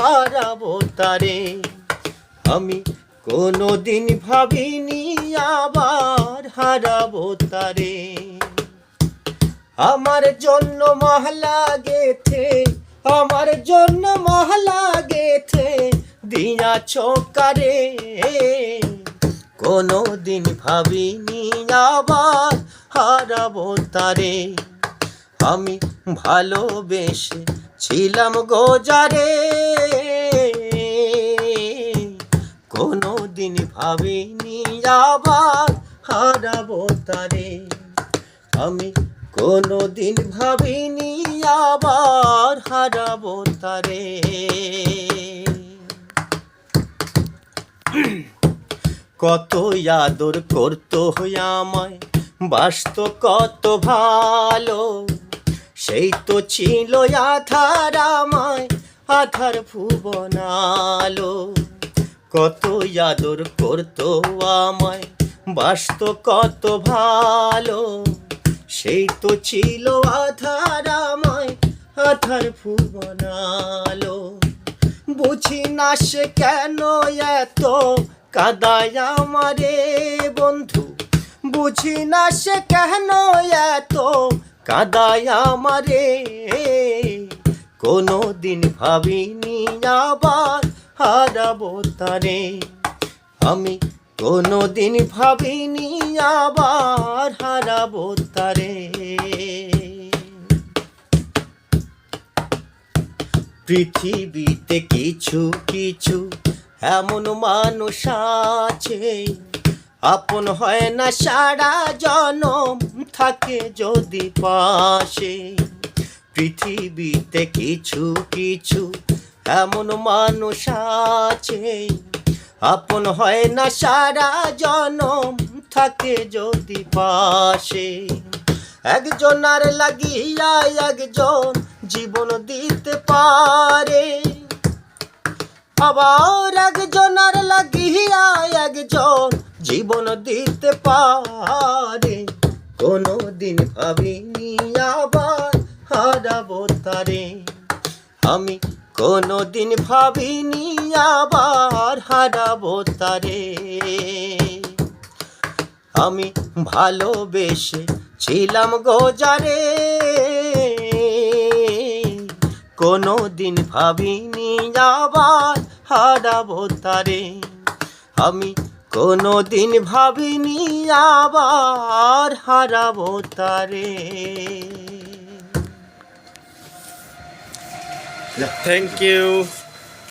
হারাবো তারে। আমি কোনো দিন ভাবিনি আবার হারাবো তারে। আমার জন্য মহলা গেথে আমার জন্য মহলা গেথে দিয়া চোকারে। কোনো দিন ভাবিনি আবার হারাবো তারে। আমি ভালোবেসে ছিলাম গোজারে দিন ভাবিনি আবার হারাবো তারে। আমি কোনো দিন ভাবিনি আবার হারাবো তারে। কত আদর করতো আমায়, বাসত কত ভালো। সেই তো ছিল আধার আমায়, আধার ভুবনালো কত আদর করতো আমায়, বাসত কত ভালো। সেই তো ছিল আধার আমায়, আধার ভুবনালো বুঝি না সে কেন এত কাদায় আমারে বন্ধু? বুঝি না সে কেন এত কাদায় আমারে? কোনো দিন ভাবিনি আবার হারাবো তারে আমি কোনো দিন ভাবিনি আবার হারাবো তারে পৃথিবীতে কিছু কিছু এমন মানুষ আছে, আপন হয় না সারা জনম থাকে যদি পাশে। পৃথিবীতে কিছু কিছু এমন মানুষ আছে, আপন হয় না, সারা জনম থাকে যদি পাশে। একজন আর লাগিয়া একজন জীবন দিতে পারে। আবার একজন আর লাগিয়া একজন জীবন দিতে পারে। কোনো দিন ভাবিনি আবার হারাবো তারে। আমি কোনো দিন ভাবিনি আবার হারাবো তারে। আমি ভালোবেসে ছিলাম গোজারে কোনো দিন ভাবিনি আবার হারাবো তারে। আমি কোনো দিন ভাবিনি আবার হারাবো তারে। Yeah. Thank you.